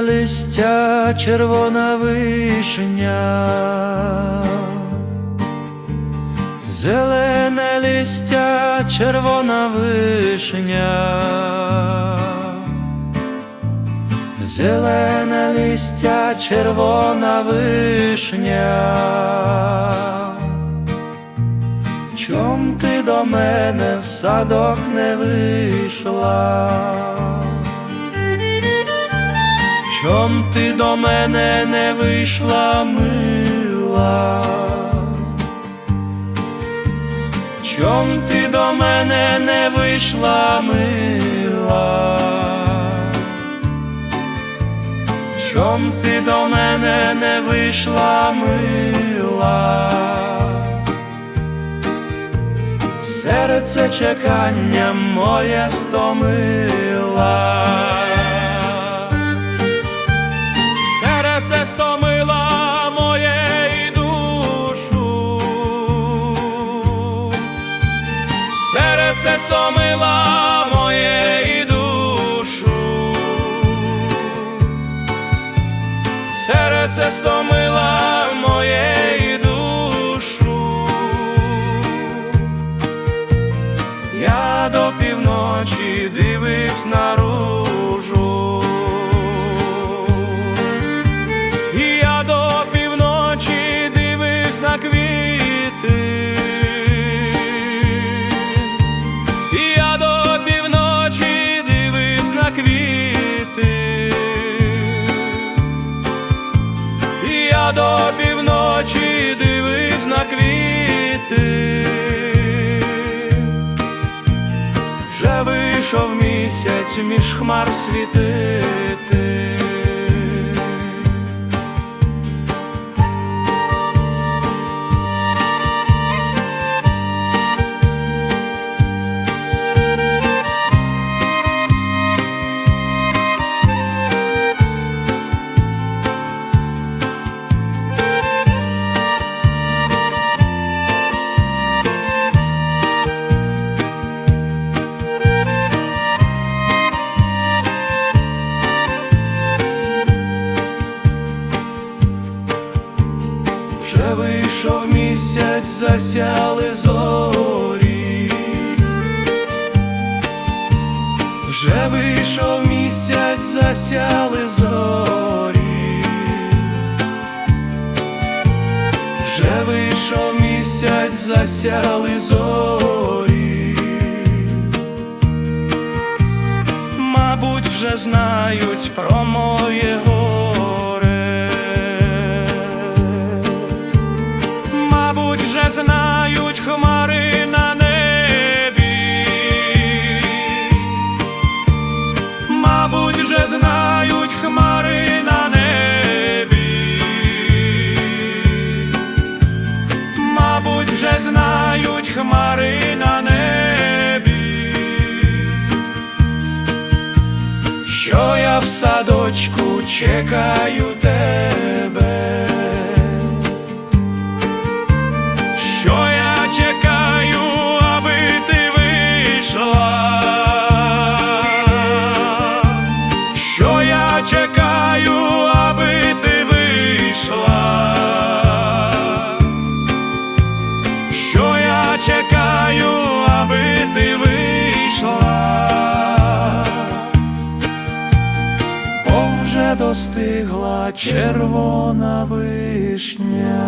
листя, червона вишня, зелене листя, червона вишня, зелене листя, червона вишня. Чом ти до мене в садок не вийшла? Чом ти до мене не вийшла мила? Чом ти до мене не вийшла мила? Чом ти до мене не вийшла мила? Серце чекання моє стомила. Серце стомила до півночі дивився на квіти. Вже вийшов місяць між хмар світити. Вже вийшов місяць, засяли зорі. Вже вийшов місяць, засяли зорі. Вже вийшов місяць, засяли зорі. Мабуть, вже знають про моє горе. Вже знають хмари на небі. Що я в садочку чекаю тебе. Достигла червона вишня.